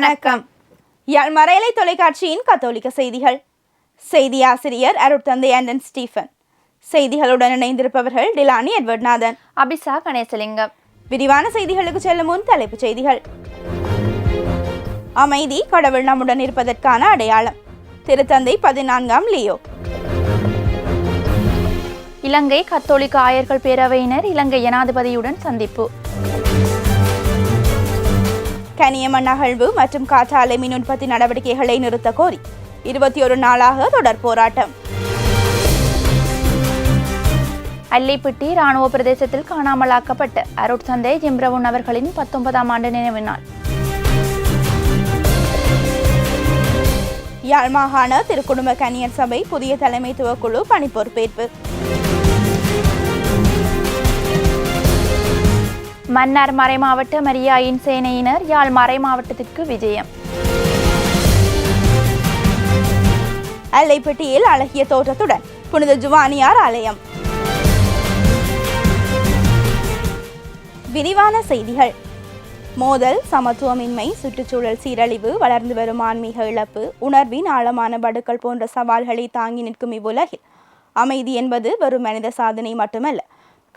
வணக்கம். யாழ் மறையலை தொலைக்காட்சியின் கத்தோலிக்க செய்திகள். செய்தி ஆசிரியர் அருட்தந்தை ஆண்டன் ஸ்டீஃபன். செய்திகளுடன் இணைந்திருப்பவர்கள் டிலானி எட்வர்ட்நாதன். அபிசா கணேசலிங்கம். விரிவான செய்திகளுக்கு செல்லும் முன் தலைப்புச் செய்திகள். அமைதி கடவுள் நம்முடன் இருப்பதற்கான அடையாளம். திருத்தந்தை பதினான்காம் லியோ. இலங்கை கத்தோலிக்க ஆயர்கள் பேரவையினர் இலங்கை ஜனாதிபதியுடன் சந்திப்பு. கனியமண் அகழ்வு மற்றும் காற்றாலை மின் உற்பத்தி நடவடிக்கைகளை நிறுத்த கோரி இருபத்தி ஒரு நாளாக தொடர் போராட்டம். அல்லைப்பிட்டி ராணுவ பிரதேசத்தில் காணாமலாக்கப்பட்ட அருட்தந்தை ஜிம்ரவுன் அவர்களின் பத்தொன்பதாம் ஆண்டு நினைவு நாள். யாழ் மாகாண திருக்குடும்ப கன்னியர் சபை புதிய தலைமைத்துவ குழு பணி மன்னார் மறைமாவட்ட மரியாயின் சேனையினர் யாழ் மறைமாவட்டத்திற்கு விஜயம். அல்லைப்பட்டியில் அழகிய தோற்றத்துடன் புனித ஜுவானியார் ஆலயம். விரிவான செய்திகள். மோதல் சமத்துவமின்மை சுற்றுச்சூழல் சீரழிவு வளர்ந்து வரும் ஆன்மீக இழப்பு உணர்வின் ஆழமான படுக்கள் போன்ற சவால்களை தாங்கி நிற்கும் இவ்வுலகில் அமைதி என்பது வெறும் மனித சாதனை மட்டுமல்ல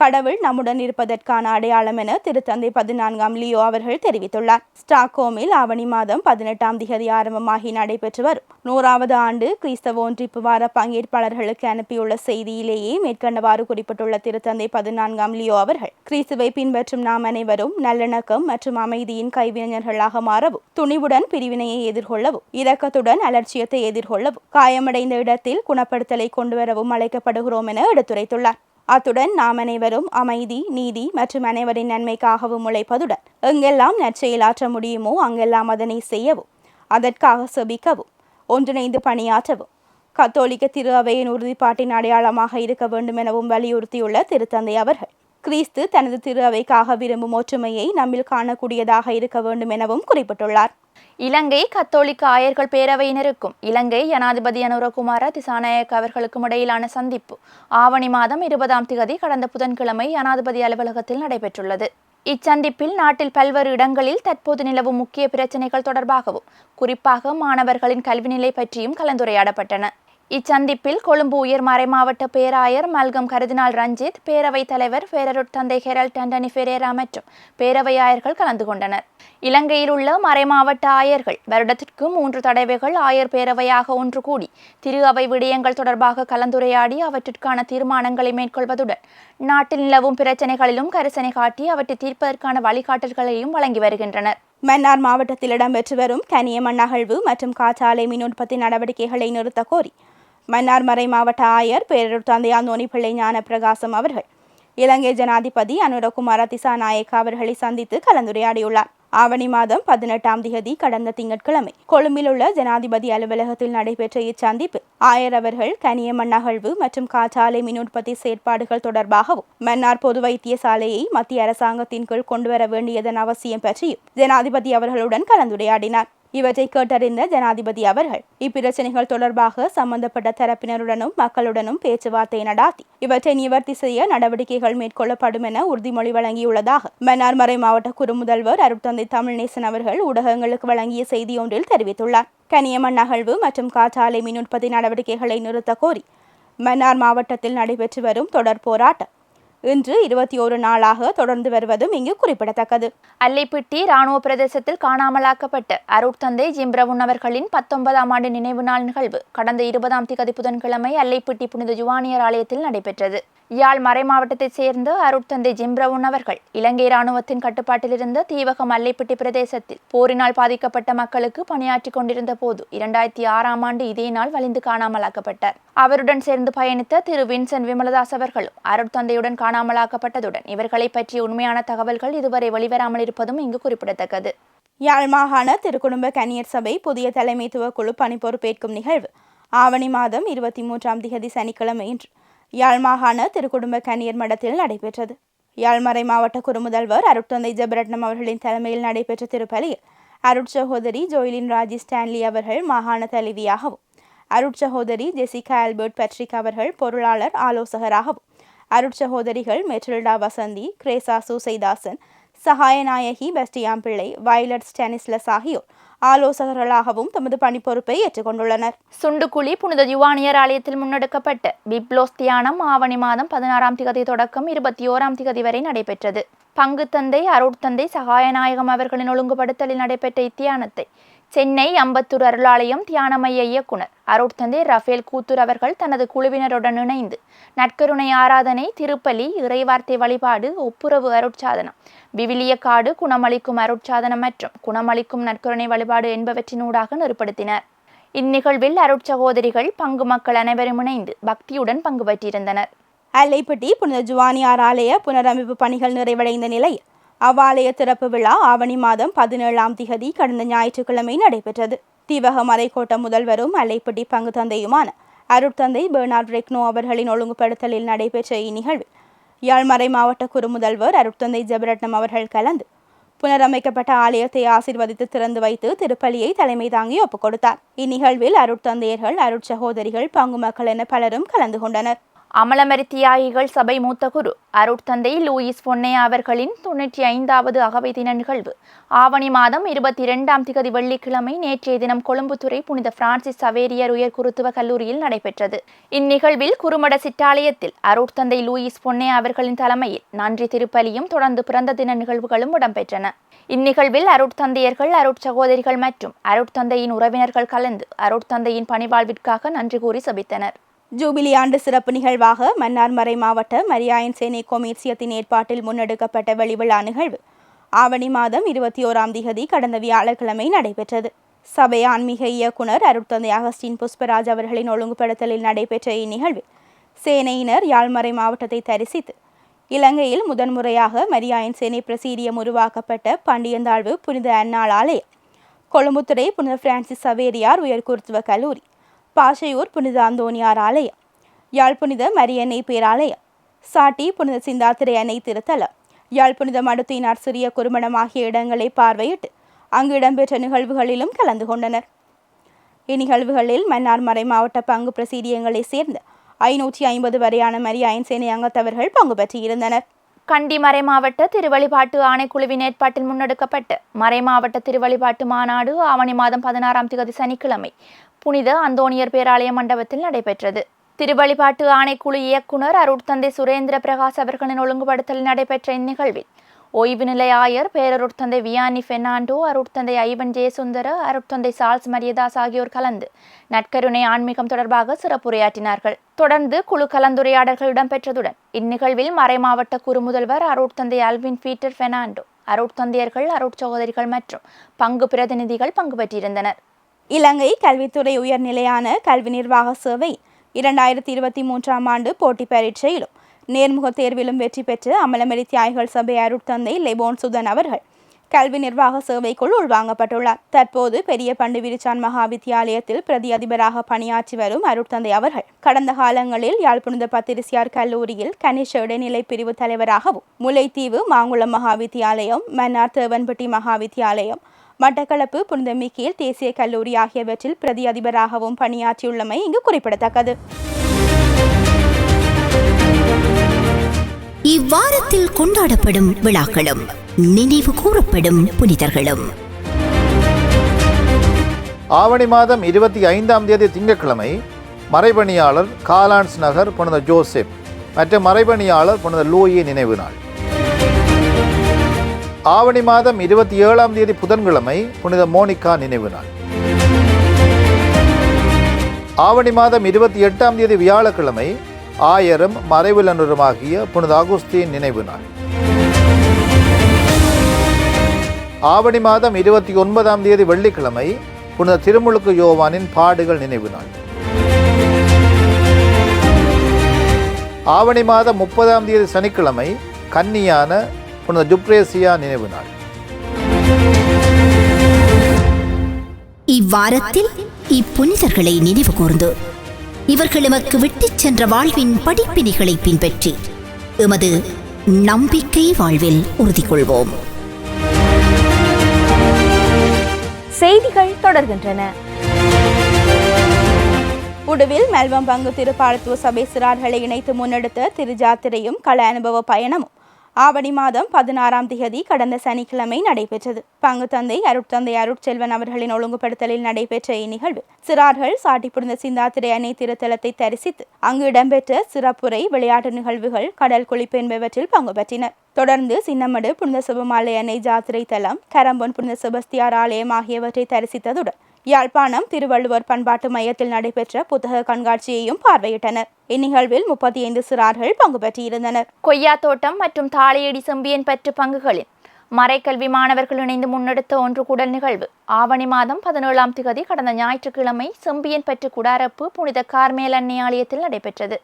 கடவுள் நம்முடன் இருப்பதற்கான அடையாளம் என திருத்தந்தை பதினான்காம் லியோ அவர்கள் தெரிவித்துள்ளார். ஸ்டாக்ஹோமில் ஆவணி மாதம் பதினெட்டாம் திகதி ஆரம்பமாகி நடைபெற்று வரும். நூறாவது ஆண்டு கிறிஸ்தவ ஒன்றிப்பு வார பங்கேற்பாளர்களுக்கு அனுப்பியுள்ள செய்தியிலேயே மேற்கண்டவாறு குறிப்பிட்டுள்ள திருத்தந்தை பதினான்காம் லியோ அவர்கள் கிறிஸ்துவை பின்பற்றும் நாம் அனைவரும் நல்லிணக்கம் மற்றும் அமைதியின் கைவினைஞர்களாக மாறவும் துணிவுடன் பிரிவினையை எதிர்கொள்ளவும் இரக்கத்துடன் அலட்சியத்தை எதிர்கொள்ளவும் காயமடைந்த இடத்தில் குணப்படுத்தலை கொண்டுவரவும் அழைக்கப்படுகிறோம் என எடுத்துரைத்துள்ளார். அத்துடன் நாம் அனைவரும் அமைதி நீதி மற்றும் அனைவரின் நன்மைக்காகவும் உழைப்பதுடன் எங்கெல்லாம் நற்செயலாற்ற முடியுமோ அங்கெல்லாம் அதனை செய்யவும் அதற்காக செபிக்கவும் ஒன்றிணைந்து பணியாற்றவும். கத்தோலிக்க திரு அவையின் உறுதிப்பாட்டின் அடையாளமாக இருக்க வேண்டும் எனவும் வலியுறுத்தியுள்ள திருத்தந்தை அவர்கள் கிறிஸ்து தனது திரு அவைக்காக விரும்பும் ஒற்றுமையை நம்மில் காணக்கூடியதாக இருக்க வேண்டும் எனவும் குறிப்பிட்டுள்ளார். இலங்கை கத்தோலிக்க ஆயர்கள் பேரவையினருக்கும் இலங்கை ஜனாதிபதி அனுரகுமார திசாநாயக் அவர்களுக்கும் இடையிலான சந்திப்பு ஆவணி மாதம் இருபதாம் திகதி கடந்த புதன்கிழமை ஜனாதிபதி அலுவலகத்தில் நடைபெற்றுள்ளது. இச்சந்திப்பில் நாட்டில் பல்வேறு இடங்களில் தற்போது நிலவும் முக்கிய பிரச்சினைகள் தொடர்பாகவும் குறிப்பாக மாணவர்களின் கல்வி நிலை பற்றியும் கலந்துரையாடப்பட்டன. இச்சந்திப்பில் கொழும்பு உயர் மறைமாவட்ட பேராயர் மல்கம் கருதினால் ரஞ்சித் பேரவைத் தலைவர் பேரருட் தந்தை ஹெரல் டண்டனி ஃபெரேரா மற்றும் பேரவையாயர்கள் கலந்து கொண்டனர். இலங்கையில் உள்ள மறைமாவட்ட ஆயர்கள் வருடத்திற்கு மூன்று தடவைகள் ஆயர் பேரவையாக ஒன்று கூடி திரு அவை விடயங்கள் தொடர்பாக கலந்துரையாடி அவற்றிற்கான தீர்மானங்களை மேற்கொள்வதுடன் நாட்டில் நிலவும் பிரச்சனைகளிலும் கரிசனை காட்டி அவற்றை தீர்ப்பதற்கான வழிகாட்டல்களையும் வழங்கி வருகின்றனர். மன்னார் மாவட்டத்தில் இடம்பெற்று வரும் கனியமண் அகழ்வு மற்றும் காற்றாலை மின் உற்பத்தி நடவடிக்கைகளை நிறுத்த கோரி மன்னார் மறை மாவட்ட ஆயர் பேரூர் தந்தை நோனிப்பிள்ளை ஞான பிரகாசம் அவர்கள். இலங்கை ஜனாதிபதி அனுரகுமார திசாநாயக் அவர்களை சந்தித்து கலந்துரையாடியுள்ளார். ஆவணி மாதம் பதினெட்டாம் திகதி கடந்த திங்கட்கிழமை கொழும்பில் உள்ள ஜனாதிபதி அலுவலகத்தில் நடைபெற்ற இச்சந்திப்பு ஆயர் அவர்கள் கனிய மண்ணகழ்வு மற்றும் காற்றாலை மின் உற்பத்தி செயற்பாடுகள் தொடர்பாகவும் மன்னார் பொது வைத்தியசாலையை மத்திய அரசாங்கத்தின் கீழ் கொண்டுவர வேண்டியதன் அவசியம் பற்றியும் ஜனாதிபதி அவர்களுடன் கலந்துரையாடினார். இவற்றை கேட்டறிந்த ஜனாதிபதி அவர்கள் இப்பிரச்சனைகள் தொடர்பாக சம்பந்தப்பட்ட தரப்பினருடனும் மக்களுடனும் பேச்சுவார்த்தை நடாத்தி இவற்றை நிவர்த்தி செய்ய நடவடிக்கைகள் மேற்கொள்ளப்படும் என உறுதிமொழி வழங்கியுள்ளதாக மன்னார்மறை மாவட்ட குறுமுதல்வர் அருட்தந்தை தமிழ்நேசன் அவர்கள் ஊடகங்களுக்கு வழங்கிய செய்தியொன்றில் தெரிவித்துள்ளார். கனியமண் நகழ்வு மற்றும் காற்றாலை மின் உற்பத்தி நடவடிக்கைகளை நிறுத்த கோரி மன்னார் மாவட்டத்தில் நடைபெற்று வரும் தொடர் போராட்டம் இன்று இருபத்தி ஒரு நாளாக தொடர்ந்து வருவதும் இங்கு குறிப்பிடத்தக்கது. அல்லைப்பிட்டி ராணுவ பிரதேசத்தில் காணாமலாக்கப்பட்ட அருட்தந்தை ஜிம்ரவுன் அவர்களின் பத்தொன்பதாம் ஆண்டு நினைவு நாள் நிகழ்வு கடந்த இருபதாம் திகதி புதன்கிழமை அல்லைப்பிட்டி புனித ஜுவானியர் ஆலயத்தில் நடைபெற்றது. யாழ் மறை மாவட்டத்தைச் சேர்ந்த அருட்தந்தை ஜிம்ரவுன் அவர்கள் இலங்கை ராணுவத்தின் கட்டுப்பாட்டில் இருந்த தீவகம் அல்லைப்பிட்டி பிரதேசத்தில் போரினால் பாதிக்கப்பட்ட மக்களுக்கு பணியாற்றிக் கொண்டிருந்த போது இரண்டாயிரத்தி ஆறாம் ஆண்டு இதே நாள் வலிந்து காணாமலாக்கப்பட்டார். அவருடன் சேர்ந்து பயணித்த திரு வின்சென்ட் விமலதாஸ் அவர்களும் அருட்தந்தையுடன் காணாமலாக்கப்பட்டதுடன் இவர்களை பற்றிய உண்மையான தகவல்கள் இதுவரை வெளிவராமல் இருப்பதும் இங்கு குறிப்பிடத்தக்கது. யாழ் மாகாண திருக்குடும்ப கன்னியர் சபை புதிய தலைமைத்துவ குழு பணிப்பொறுப்பேற்கும் நிகழ்வு ஆவணி மாதம் இருபத்தி மூன்றாம் திகதி சனிக்கிழமை இன்று யாழ் மாகாண திருக்குடும்ப கன்னியர் மடத்தில் நடைபெற்றது. யாழ்மறை மாவட்ட குறுமுதல்வர் அருட்தந்தை ஜெபரட்னம் அவர்களின் தலைமையில் நடைபெற்ற திருப்பலியில் அருட்சகோதரி ஜோயிலின் ராஜி ஸ்டான்லி அவர்கள் மாகாண தலைவியாகவும் அருட்சகோதரி ஜெசிகா ஆல்பர்ட் பட்ரிக் அவர்கள் பொருளாளர் ஆலோசகராகவும் அருட்சகோதரிகள் மெட்ரில்டா வசந்தி கிரேசா சூசைதாசன் சகாயநாயகி பெஸ்டியாம் பிள்ளை வயலட் ஸ்டானிஸ்லஸ் ஆகியோர் ஆலோசகர்களாகவும் தமது பணிப்பொறுப்பை ஏற்றுக்கொண்டுள்ளனர். சுண்டுக்குழி புனித யுவானியர் ஆலயத்தில் முன்னெடுக்கப்பட்ட பிப்லோஸ் தியானம் ஆவணி மாதம் பதினாறாம் திகதி தொடக்கம் இருபத்தி ஓராம் திகதி வரை நடைபெற்றது. பங்குத்தந்தை அருட்தந்தை சகாயநாயகம் அவர்களின் ஒழுங்குபடுத்தலில் நடைபெற்ற இத்தியானத்தை சென்னை அம்பத்தூர் அருளாலயம் தியானமய இயக்குனர். அருட்தந்தை ரஃபேல் கூத்தூர் அவர்கள் தனது குழுவினருடன் இணைந்து நற்கருணை ஆராதனை திருப்பலி இறைவார்த்தை வழிபாடு ஒப்புரவு அருட்சாதனம் விவிலிய காடு குணமளிக்கும் அருட்சாதனம் மற்றும் குணமளிக்கும் நற்கருணை வழிபாடு என்பவற்றினூடாக நெருப்படுத்தினர். இந்நிகழ்வில் அருட்சகோதரிகள் பங்கு மக்கள் அனைவரும் இணைந்து பக்தியுடன் பங்கு பெற்றிருந்தனர். அல்லைப்பட்டி புனித ஜுவானியார் ஆலய புனரமைப்பு பணிகள் நிறைவடைந்த நிலையில் அவ்வாலய திறப்பு விழா ஆவணி மாதம் பதினேழாம் திகதி கடந்த ஞாயிற்றுக்கிழமை நடைபெற்றது. தீவக மறைக்கோட்ட முதல்வரும் அலைப்பட்டி பங்கு தந்தையுமான அருட்தந்தை பெர்னார்ட் ரெக்னோ அவர்களின் ஒழுங்குபடுத்தலில் நடைபெற்ற இந்நிகழ்வில் யாழ்மறை மாவட்ட குறுமுதல்வர் அருட்தந்தை ஜெபரட்னம் அவர்கள் கலந்து புனரமைக்கப்பட்ட ஆலயத்தை ஆசிர்வதித்து திறந்து வைத்து திருப்பலியை தலைமை தாங்கி ஒப்புக் கொடுத்தார் இந்நிகழ்வில் அருட்தந்தையர்கள் அருட்சகோதரிகள் பங்கு மக்கள் என பலரும் கலந்து கொண்டனர். அமலமரி தியாகிகள் சபை மூத்த குரு. அருட்தந்தை லூயிஸ் பொன்னையா அவர்களின் தொண்ணூற்றி ஐந்தாவது அகவை தின நிகழ்வு. ஆவணி மாதம் இருபத்தி இரண்டாம் திகதி வெள்ளிக்கிழமை நேற்றைய தினம் கொழும்புத்துறை புனித பிரான்சிஸ் சவேரியர் உயர் குருத்துவ கல்லூரியில் நடைபெற்றது. இந்நிகழ்வில் குருமட சிற்றாலயத்தில் அருட்தந்தை லூயிஸ் பொன்னையா அவர்களின் தலைமையில் நன்றி திருப்பலியும் தொடர்ந்து பிறந்த தின நிகழ்வுகளும் இடம்பெற்றன. இந்நிகழ்வில் அருட்தந்தையர்கள் அருட்சகோதரிகள் மற்றும் அருட்தந்தையின் உறவினர்கள் கலந்து அருட்தந்தையின் பணிவாழ்விற்காக நன்றி கூறி சபித்தனர். ஜூபிலி ஆண்டு சிறப்பு நிகழ்வாக மன்னார்மறை மாவட்ட மரியாயன் சேனை கொமேர்சியத்தின் ஏற்பாட்டில் முன்னெடுக்கப்பட்ட வெளிவிழா நிகழ்வு. ஆவணி மாதம் இருபத்தி ஓராம் திகதி கடந்த வியாழக்கிழமை நடைபெற்றது. சபை ஆன்மீக இயக்குனர் அருட்தந்தை அகஸ்டின் புஷ்பராஜ் அவர்களின் ஒழுங்குபடுத்தலில் நடைபெற்ற இந்நிகழ்வில் சேனையினர் யாழ்மறை மாவட்டத்தை தரிசித்து இலங்கையில் முதன்முறையாக மரியாயன் சேனை பிரசீரியம் உருவாக்கப்பட்ட பண்டியந்தாழ்வு புனித அன்னாள் ஆலயம் கொழும்புத்துறை புனித பிரான்சிஸ் சவேரியார் உயர்குருத்துவ கல்லூரி பாஷையூர் புனித அந்தோனியார் ஆலயம். யாழ் புனித மரியன்னை பேராலயம். சாட்டி புனித சிந்தாத்திரை அன்னை திருத்தலம் யாழ் புனித மடுத்தினார் சிறிய குறுமணம் ஆகிய இடங்களை பார்வையிட்டு அங்கு இடம்பெற்ற நிகழ்வுகளிலும் கலந்து கொண்டனர். இந்நிகழ்வுகளில் மன்னார் மறை மாவட்ட பங்கு பிரசீரியங்களைச் சேர்ந்த ஐநூற்றி ஐம்பது வரையான மரியாயன் சேனை அங்கத்தவர்கள் பங்கு பெற்றிருந்தனர். கண்டி மறைமாவட்ட திருவழிபாட்டு ஆணைக்குழுவின் ஏற்பாட்டில் முன்னெடுக்கப்பட்ட மறைமாவட்ட திருவழிபாட்டு மாநாடு ஆவணி மாதம் பதினாறாம் தேதி சனிக்கிழமை புனித அந்தோணியர் பேராலய மண்டபத்தில் நடைபெற்றது. திருவழிபாட்டு ஆணைக்குழு இயக்குனர் அருட்தந்தை சுரேந்திர பிரகாஷ் அவர்களின் ஒழுங்குபடுத்தலில் நடைபெற்ற இந்நிகழ்வில் ஓய்வு நிலை ஆயர் பேரருட்தந்தை வியானி பெர்னாண்டோ அருட்தந்தை ஐவன் ஜெயசுந்தர அருட்தந்தை சால்ஸ் மரியதாஸ் ஆகியோர் கலந்து நட்கருணை ஆன்மீகம் தொடர்பாக சிறப்புரையாற்றினார்கள். தொடர்ந்து குழு கலந்துரையாடல்கள் இடம்பெற்றதுடன் இந்நிகழ்வில் மறைமாவட்ட குறுமுதல்வர் அருட்தந்தை அல்வின் பீட்டர் பெர்னாண்டோ அருட்தந்தையர்கள் அருட்சகோதரிகள் மற்றும் பங்கு பிரதிநிதிகள் பங்கு பெற்றிருந்தனர். இலங்கை கல்வித்துறை உயர்நிலையான கல்வி நிர்வாக சேவை இரண்டாயிரத்தி இருபத்தி மூன்றாம் ஆண்டு போட்டி பரீட்சையிலும் நேர்முக தேர்விலும் வெற்றி பெற்று அமலமரி தியாகிகள் சபை அருட்தந்தை லெபோன் சுதன் அவர்கள் கல்வி நிர்வாக சேவைக்குள் உள்வாங்கப்பட்டுள்ளார். தற்போது பெரிய பண்டு விரிச்சான் மகா வித்தியாலயத்தில் பிரதி அதிபராக பணியாற்றி வரும் அருட்தந்தை அவர்கள் கடந்த காலங்களில் யாழ்ப்புணித பத்திரிசியார் கல்லூரியில் கனிஷ இடைநிலை பிரிவு தலைவராகவும் முல்லைத்தீவு மாங்குளம் மகா வித்தியாலயம் மன்னார் தேவன்பட்டி மகா வித்தியாலயம் மட்டக்களப்பு புனித மிக்கேல் தேசிய கல்லூரி ஆகியவற்றில் பிரதி அதிபராகவும் பணியாற்றியுள்ளமை இங்கு குறிப்பிடத்தக்கது. இவ்வாரத்தில் கொண்டாடப்படும் விழாக்களும் நினைவு கூறப்படும் புனிதர்களும். ஆவணி மாதம் இருபத்தி ஐந்தாம் தேதி திங்கட்கிழமை மறைபணியாளர் காலான்ஸ் நகர் புனித ஜோசப் மற்றும் மறைபணியாளர் புனித லூயி நினைவு நாள். ஆவணி மாதம் இருபத்தி ஏழாம் தேதி புதன்கிழமை புனித மோனிகா நினைவு நாள். ஆவணி மாதம் இருபத்தி எட்டாம் தேதி வியாழக்கிழமை ஆயரும் மறைவிலனருமாகிய புனித அகுஸ்தீன் நினைவு நாள். ஆவணி மாதம் இருபத்தி ஒன்பதாம் தேதி வெள்ளிக்கிழமை புனித திருமுழுக்கு யோவானின் பாடுகள் நினைவு நாள். ஆவணி மாதம் முப்பதாம் தேதி சனிக்கிழமை கன்னியான புனித ஜுப்ரேசியா நினைவு நாள். இவ்வாரத்தில் இப்புனிதர்களை நினைவு கூர்ந்து இவர்கள் எமக்கு விட்டுச் சென்ற வாழ்வின் படிப்பினைகளை பின்பற்றி எமது நம்பிக்கை வாழ்வில் உறுதி கொள்வோம் செய்திகள் தொடர்கின்றன. உடுவில் மெல்வம் பங்கு திருப்பாலத்துவ சபை சிறார்களை இணைத்து முன்னெடுத்த திருஜாத்திரையும் கல அனுபவ பயணமும் ஆவணி மாதம் பதினாறாம் திகதி கடந்த சனிக்கிழமை நடைபெற்றது. பங்குத்தந்தை அருட்தந்தை அருட்செல்வன் அவர்களின் ஒழுங்குபடுத்தலில் நடைபெற்ற இந்நிகழ்வு சிறார்கள் சாட்டிப்புடுந்த சிந்தாத்திரை அணை திருத்தலத்தை தரிசித்து அங்கு இடம்பெற்ற சிறப்புரை விளையாட்டு நிகழ்வுகள் கடல் குளிப்பு என்பவற்றில் பங்கு பெற்றினர். தொடர்ந்து சின்னமடு புனித சிவமாலை அணை ஜாத்திரை தலம் கரம்பொன் புனித சுபஸ்தியார் ஆலயம் ஆகியவற்றை தரிசித்ததுடன் யாழ்ப்பாணம் திருவள்ளுவர் பண்பாட்டு மையத்தில் நடைபெற்ற புத்தக கண்காட்சியையும் பார்வையிட்டனர். இந்நிகழ்வில் முப்பத்தி ஐந்து சிறார்கள் பங்கு பெற்றிருந்தனர். கொய்யா தோட்டம் மற்றும் தாளையடி செம்பியன் பற்று பங்குகளில் மறைக்கல்வி மாணவர்கள் இணைந்து முன்னெடுத்த ஒன்று கூடல் நிகழ்வு. ஆவணி மாதம் பதினேழாம் திகதி கடந்த ஞாயிற்றுக்கிழமை செம்பியன் பெற்று குடாரப்பு புனித கார்மேல் அன்னை ஆலயத்தில் நடைபெற்றது.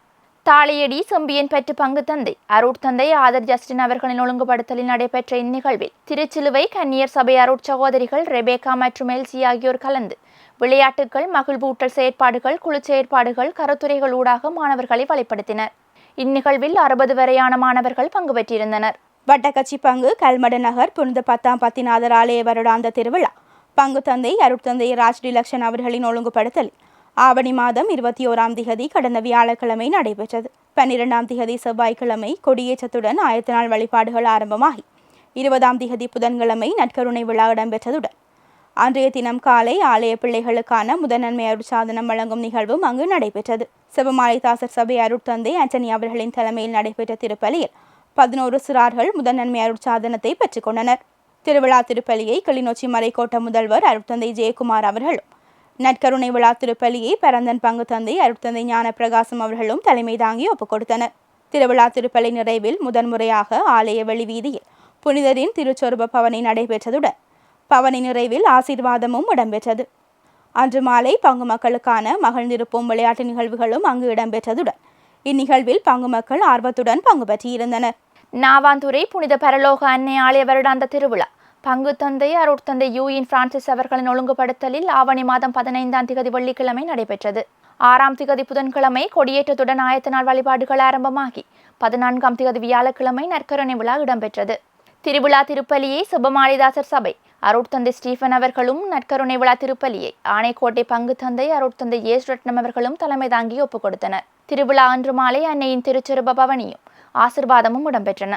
தாளையடி செம்பியன் பெற்று பங்கு தந்தை. அருட்தந்தை ஆதர் ஜஸ்டின் அவர்களின் ஒழுங்குபடுத்தலில் நடைபெற்ற இந்நிகழ்வில் திருச்சிலுவை கன்னியர் சபை அருட்சகோதரிகள் ரெபேகா மற்றும் எல்சி ஆகியோர் கலந்து விளையாட்டுகள் மகிழ்வூட்டல் செயற்பாடுகள் குழு செயற்பாடுகள் கருத்துரைகள் ஊடாக மாணவர்களை வழிப்படுத்தினர் இந்நிகழ்வில் அறுபது வரையான மாணவர்கள் பங்கு பெற்றிருந்தனர். வட்டக்கச்சி பங்கு கல்மடு நகர் புனித பத்தாம் பத்திநாதர் ஆலய வருடாந்த திருவிழா. பங்கு தந்தை அருட்தந்தை ராஜ் டிலக்ஷன் அவர்களின் ஒழுங்குபடுத்தலில் ஆவணி மாதம் இருபத்தி ஓராம் திகதி கடந்த வியாழக்கிழமை நடைபெற்றது. பன்னிரெண்டாம் திகதி செவ்வாய்க்கிழமை கொடியேற்றத்துடன் ஆயிரத்தி நாள் வழிபாடுகள் ஆரம்பமாகி இருபதாம் திகதி புதன்கிழமை நற்கருணை விழா இடம்பெற்றதுடன் அன்றைய தினம் காலை ஆலய பிள்ளைகளுக்கான முதன்மை அருட்சாதனம் வழங்கும் நிகழ்வும் அங்கு நடைபெற்றது. சிவமாலை தாசர் சபை அருட்தந்தை ஆண்டனி அவர்களின் தலைமையில் நடைபெற்ற திருப்பலியில் பதினோரு சிறார்கள் முதன்மை அருட்சாதனத்தை பெற்றுக்கொண்டனர் திருவிழா திருப்பலியை கிளிநொச்சி மறைக்கோட்ட முதல்வர் அருட்தந்தை ஜெயக்குமார் அவர்களும் நற்கருணை விழா திருப்பலியை பரந்தன் பங்கு தந்தை அருட்தந்தை ஞான பிரகாசம் அவர்களும் தலைமை தாங்கி ஒப்புக் கொடுத்தனர். திருவிழா திருப்பலி நிறைவில் முதன்முறையாக ஆலய வெளிவீதியில் புனிதரின் திருச்சொருப பவனி நடைபெற்றதுடன் பவனி நிறைவில் ஆசீர்வாதமும் இடம்பெற்றது. அன்று மாலை பங்கு மக்களுக்கான மகிழ்ந்திருப்போம் விளையாட்டு நிகழ்வுகளும் அங்கு இடம்பெற்றதுடன் இந்நிகழ்வில் பங்கு மக்கள் ஆர்வத்துடன் பங்கு பற்றியிருந்தனர் நாவாந்துறை புனித பரலோக அன்னை ஆலய வருடாந்த திருவிழா பங்கு தந்தை அருட்தந்தை யூயின் பிரான்சிஸ் அவர்களின் ஒழுங்குபடுத்தலில் ஆவணி மாதம் பதினைந்தாம் திகதி வெள்ளிக்கிழமை நடைபெற்றது. ஆறாம் திகதி புதன்கிழமை கொடியேற்றத்துடன் ஆயத்த நாள் வழிபாடுகள் ஆரம்பமாகி பதினான்காம் திகதி வியாழக்கிழமை நற்கருணை விழா இடம்பெற்றது. திருவிழா திருப்பலியை சுபமாளிதாசர் சபை அருட்தந்தை ஸ்டீஃபன் அவர்களும் நற்கருணை விழா திருப்பலியை ஆணைக்கோட்டை பங்கு தந்தை அருட்தந்தை ஏஸ் ரட்னம் அவர்களும் தலைமை தாங்கி ஒப்புக் கொடுத்தனர் திருவிழா அன்று மாலை அன்னையின் திருச்சிறுப பவனியும் ஆசிர்வாதமும் இடம்பெற்றன.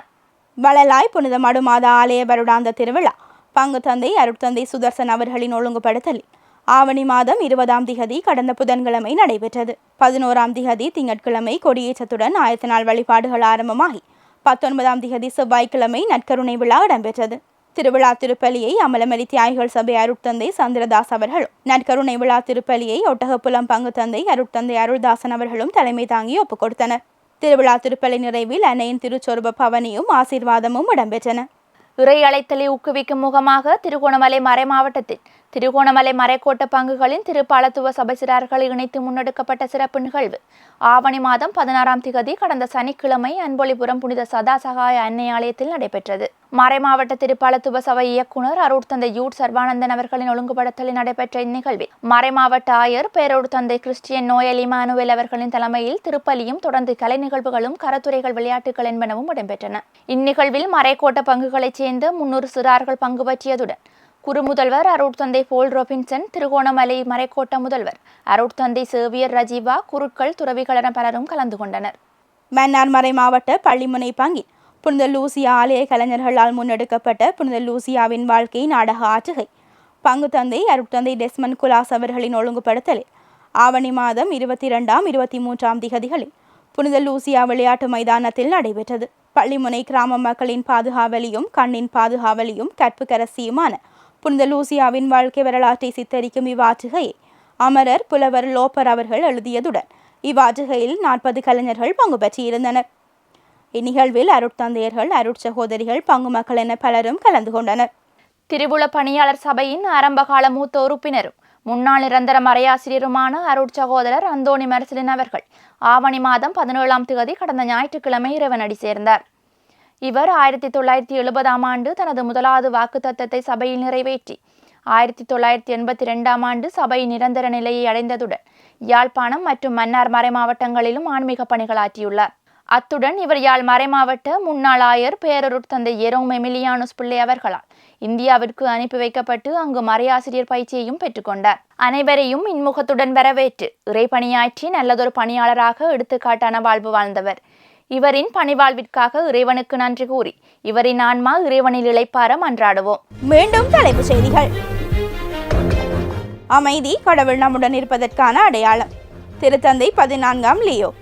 வளலாய் புனித மடுமாத ஆலய வருடாந்த திருவிழா. பங்கு தந்தை அருட்தந்தை சுதர்சன் அவர்களின் ஒழுங்குபடுத்தலில் ஆவணி மாதம் இருபதாம் திகதி கடந்த புதன்கிழமை நடைபெற்றது. பதினோராம் திகதி திங்கட்கிழமை கொடியேற்றத்துடன் ஆயத்த நாள் வழிபாடுகள் ஆரம்பமாகி பத்தொன்பதாம் திகதி செவ்வாய்க்கிழமை நற்கருணை விழா இடம்பெற்றது. திருவிழா திருப்பலியை அமலமலி தியாகிகள் சபை அருட்தந்தை சந்திரதாஸ் அவர்களும் நற்கருணை விழா திருப்பலியை ஒட்டகப்புலம் பங்கு தந்தை அருட்தந்தை அருள்தாசன் அவர்களும் தலைமை தாங்கி ஒப்புக் கொடுத்தனர் திருவிழா திருப்பலி நிறைவில் அன்னையின் திருச்சொருப பவனியும் ஆசீர்வாதமும் இடம்பெற்றன. இறை அழைத்தலை ஊக்குவிக்கும் முகமாக திருகோணமலை மறை மாவட்டத்தில் திருகோணமலை மறைக்கோட்ட பங்குகளின் திருப்பாலத்துவ சபை சிறார்களை இணைத்து முன்னெடுக்கப்பட்ட சிறப்பு நிகழ்வு. ஆவணி மாதம் பதினாறாம் திகதி கடந்த சனிக்கிழமை அன்பொலிபுரம் புனித சதாசகாய அன்னையாலயத்தில் அன்னை ஆலயத்தில் நடைபெற்றது. மறை மாவட்ட திருப்பாலத்துவ சபை இயக்குனர் அருட்தந்தை யூட் சர்வானந்தன் அவர்களின் ஒழுங்குபடுத்தலில் நடைபெற்ற இந்நிகழ்வில் மறை மாவட்ட ஆயர் தந்தை கிறிஸ்டியன் நோயல் இமானுவேல் அவர்களின் தலைமையில் திருப்பலியும் தொடர்ந்து கலை நிகழ்வுகளும் கரத்துறைகள் விளையாட்டுகள் என்பனவும் இடம்பெற்றன. இந்நிகழ்வில் மறைக்கோட்ட பங்குகளைச் சேர்ந்த முன்னூறு சிறார்கள் பங்கு பற்றியதுடன் குறுமுதல்வர் அருட்தந்தை போல் ரொபின்சன் திருகோணமலை மறைக்கோட்ட முதல்வர். அருட்தந்தை சேவியர் ரஜீவா குருக்கள் துறவிகள் என பலரும் கலந்து கொண்டனர். மன்னார் மறை மாவட்ட பள்ளிமுனை பங்கில் புனித லூசியா ஆலய கலைஞர்களால் முன்னெடுக்கப்பட்ட புனித லூசியாவின் வாழ்க்கை நாடக ஆற்றுகை. பங்கு தந்தை அருட்தந்தை டெஸ்மன் குலாஸ் அவர்களின் ஒழுங்குபடுத்தலில் ஆவணி மாதம் இருபத்தி இரண்டாம் இருபத்தி மூன்றாம் திகதிகளில் புனித லூசியா விளையாட்டு மைதானத்தில் நடைபெற்றது. பள்ளிமுனை கிராம மக்களின் பாதுகாவலியும் கண்ணின் பாதுகாவலியும் கற்புக்கரசியுமான புனித லூசியாவின் வாழ்க்கை வரலாற்றை சித்தரிக்கும் இவ்வாற்றுகை. அமரர் புலவர் லோப்பர் அவர்கள் எழுதியதுடன் இவ்வாற்றுகையில் நாற்பது கலைஞர்கள் பங்கு பெற்றிருந்தனர். இந்நிகழ்வில் அருட்தந்தையர்கள் அருட்சகோதரிகள் பங்கு மக்கள் என பலரும் கலந்து கொண்டனர். திரிபுல பணியாளர் சபையின் ஆரம்பகால மூத்த உறுப்பினரும் முன்னாள் நிரந்தர மறையாசிரியருமான அருட் சகோதரர் அந்தோணி மரசிலின் அவர்கள் ஆவணி மாதம் பதினேழாம் தேதி கடந்த ஞாயிற்றுக்கிழமை இறைவனடி சேர்ந்தார் இவர் ஆயிரத்தி தொள்ளாயிரத்தி எழுபதாம் ஆண்டு தனது முதலாவது வாக்குத்தத்தத்தை சபையில் நிறைவேற்றி. ஆயிரத்தி தொள்ளாயிரத்தி எண்பத்தி ரெண்டாம் ஆண்டு சபை நிரந்தர நிலையை அடைந்ததுடன் யாழ்ப்பாணம் மற்றும் மன்னார் மறை மாவட்டங்களிலும் ஆன்மீக பணிகளாற்றியுள்ளார் அத்துடன் இவர் யாழ் மறைமாவட்ட முன்னாள் ஆயர் பேரருட் தந்தை எரோம் எமிலியானுஸ் பிள்ளை அவர்களால் இந்தியாவிற்கு அனுப்பி வைக்கப்பட்டு அங்கு மறையாசிரியர் பயிற்சியையும் பெற்றுக்கொண்டார் அனைவரையும் இன்முகத்துடன் வரவேற்று இறைப்பணியாற்றி நல்லதொரு பணியாளராக எடுத்துக்காட்டான வாழ்வு வாழ்ந்தவர். இவரின் பணிவாழ்விற்காக இறைவனுக்கு நன்றி கூறி இவரின் ஆன்மா இறைவனில் இளைப்பார மன்றாடுவோம். மீண்டும் தலைப்புச் செய்திகள். அமைதி கடவுள் நம்முடன் இருப்பதற்கான அடையாளம். திருத்தந்தை பதினான்காம் லியோ.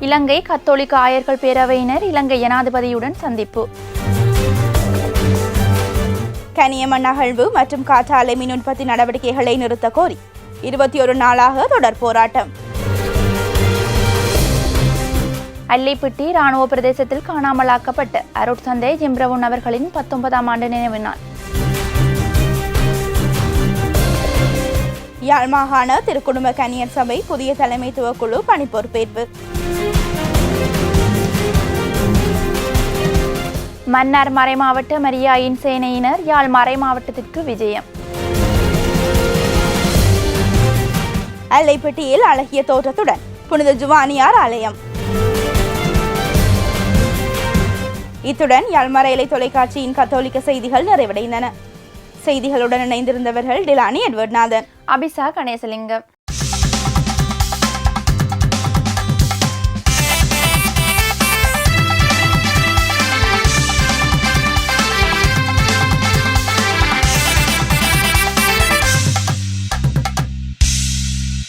இலங்கை கத்தோலிக்க ஆயர்கள் பேரவையினர் இலங்கை ஜனாதிபதியுடன் சந்திப்பு. கனியமண் அகழ்வு மற்றும் காற்றாலை மின் உற்பத்தி நடவடிக்கைகளை நிறுத்த கோரி இருபத்தி ஒரு நாளாக தொடர் போராட்டம். அல்லைப்பிட்டி இராணுவ பிரதேசத்தில் காணாமலாக்கப்பட்ட அருட்தந்தை ஜிம்ரவுன் அவர்களின் பத்தொன்பதாம் ஆண்டு நினைவு நாள். யாழ் மாகாண திருக்குடும்ப கன்னியர் சபை புதிய தலைமைத்துவ குழு பணி பொறுப்பேற்பு. மன்னார் மறைமாவட்ட மரியாயின் சேனையினர் யாழ் மறைமாவட்டத்திற்கு விஜயம். அல்லைப்பட்டியில் அழகிய தோற்றத்துடன் புனித ஜுவானியார் ஆலயம். இத்துடன் யாழ்மறையிலை தொலைக்காட்சியின் கத்தோலிக்க செய்திகள் நிறைவடைந்தன. செய்திகளுடன் இணைந்திருந்தவர்கள் டிலானி எட்வர்ட் நாதன் அபிசா கணேசலிங்கம்.